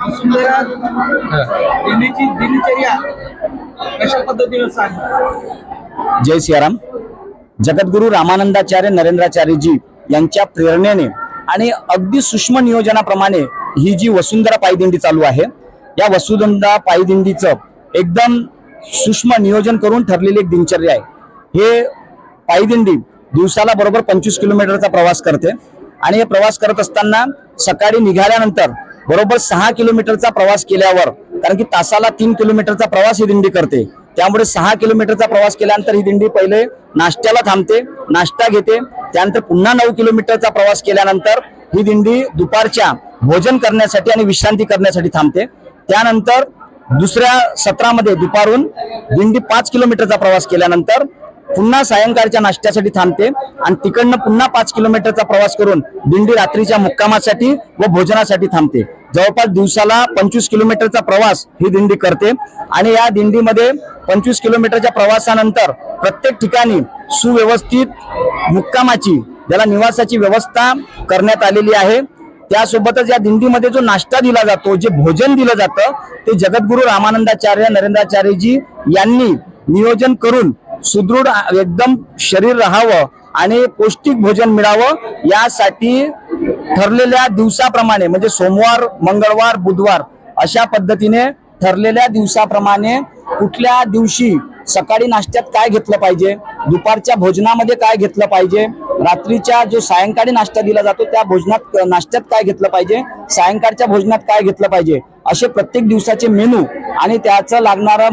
सुंदर दिल्लीची दिनचर्या कशा पद्धतीनं सांग जय सियाराम. जगद्गुरु रामानंदाचार्य नरेंद्राचार्यजी यांच्या प्रेरणेने आणि अगदी सूक्ष्म नियोजनाप्रमाणे ही जी वसुंधरा पायदिंडी चालू आहे या वसुंधरा पायदिंडीचं एकदम सूक्ष्म नियोजन करून ठरलेली एक दिनचर्या आहे. हे पायदिंडी दिवसाला बरोबर पंचवीस किलोमीटरचा प्रवास करते आणि हे प्रवास करत असताना सकाळी निघाल्यानंतर बरोबर सहा किलोमीटरचा प्रवास केल्यावर कारण की तासाला तीन किलोमीटरचा प्रवास ही दिंडी करते. त्यामुळे सहा किलोमीटरचा प्रवास केल्यानंतर ही दिंडी पहिले नाश्त्याला थांबते नाश्ता घेते त्यानंतर पुन्हा नऊ किलोमीटरचा प्रवास केल्यानंतर ही दिंडी दुपारच्या भोजन करण्यासाठी आणि विश्रांती करण्यासाठी थांबते. त्यानंतर दुसऱ्या सत्रामध्ये दुपारून दिंडी पाच किलोमीटरचा प्रवास केल्यानंतर पुन्हा सायंकाळच्या नाश्त्यासाठी थांबते आणि तिकडनं पुन्हा पाच किलोमीटरचा प्रवास करून दिंडी रात्रीच्या मुक्कामासाठी व भोजनासाठी थांबते. जवळपास दिवसाला पंचवीस किलोमीटरचा प्रवास ही दिंडी करते. आणि या दिंडीमध्ये पंचवीस किलोमीटरच्या प्रवासानंतर प्रत्येक ठिकाणी सुव्यवस्थित मुक्कामाची ज्याला निवासाची व्यवस्था करण्यात आलेली आहे. त्यासोबतच या दिंडीमध्ये जो नाश्ता दिला जातो जे भोजन दिलं जातं ते जगद्गुरु रामानंदाचार्य नरेंद्राचार्यजी यांनी नियोजन करून सुदृढ एकदम शरीर राहावं आणि पौष्टिक भोजन मिळावं यासाठी ठरलेल्या दिवसाप्रमाणे म्हणजे सोमवार मंगळवार बुधवार अशा पद्धतीने ठरलेल्या दिवसाप्रमाणे कुठल्या दिवशी सकाळी नाश्त्यात काय घेतलं पाहिजे दुपारच्या भोजनामध्ये काय घेतलं पाहिजे रात्रीच्या जो सायंकाळी नाश्ता दिला जातो त्या भोजनात नाश्त्यात काय घेतलं पाहिजे सायंकाळच्या भोजनात काय घेतलं पाहिजे असे प्रत्येक दिवसाचे मेनू आणि त्याचं लागणारं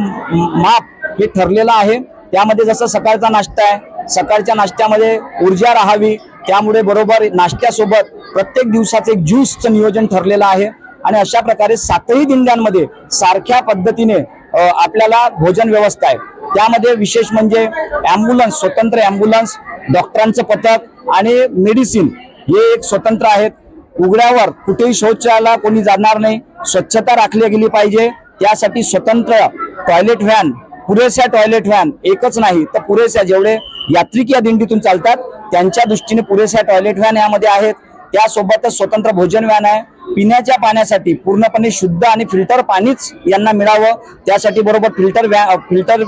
माप हे ठरलेलं आहे. त्यामध्ये जसं सकाळचा नाश्ता आहे सकाळच्या नाश्त्यामध्ये ऊर्जा राहावी त्यामुळे बरोबर नाश्त्यासोबत प्रत्येक दिवसाचं एक ज्यूसचं नियोजन ठरलेलं आहे. आणि अशा प्रकारे सातही दिंड्यांमध्ये सारख्या पद्धतीने आपल्याला भोजन व्यवस्था आहे. त्यामध्ये विशेष म्हणजे ॲम्ब्युलन्स स्वतंत्र ॲम्ब्युलन्स डॉक्टरांचं पथक आणि मेडिसिन हे एक स्वतंत्र आहेत. उघड्यावर कुठेही शौचाला कोणी जाणार नाही. स्वच्छता राखली गेली पाहिजे. त्यासाठी स्वतंत्र टॉयलेट व्हॅन पुरेशा टॉयलेट व्हॅन एकच नाही तर पुरेशा जेवढे यात्रिक या दिंडीतून चालतात त्यांच्या दृष्टीने पुरेशा टॉयलेट व्हॅन यामध्ये आहेत. त्यासोबतच स्वतंत्र भोजन व्हॅन आहे. पिण्याच्या पाण्यासाठी पूर्णपणे शुद्ध आणि फिल्टर पाणीच यांना मिळावं. त्यासाठी बरोबर फिल्टर व्हॅ फिल्टर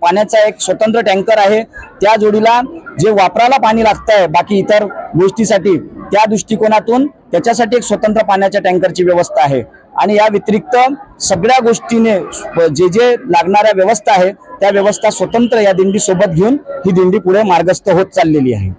पाण्याचा एक स्वतंत्र टँकर आहे. त्या जोडीला जे वापराला पाणी लागतंय बाकी इतर गोष्टीसाठी त्या दृष्टिकोनातून त्याच्यासाठी एक स्वतंत्र पाण्याच्या टँकरची व्यवस्था आहे. आणि या व्यतिरिक्त सगळ्या गोष्टीने जे जे लागणाऱ्या व्यवस्था आहे त्या व्यवस्था स्वतंत्र या दिंडी सोबत घेऊन ही दिंडी पुढे मार्गस्थ होत चाललेली आहे.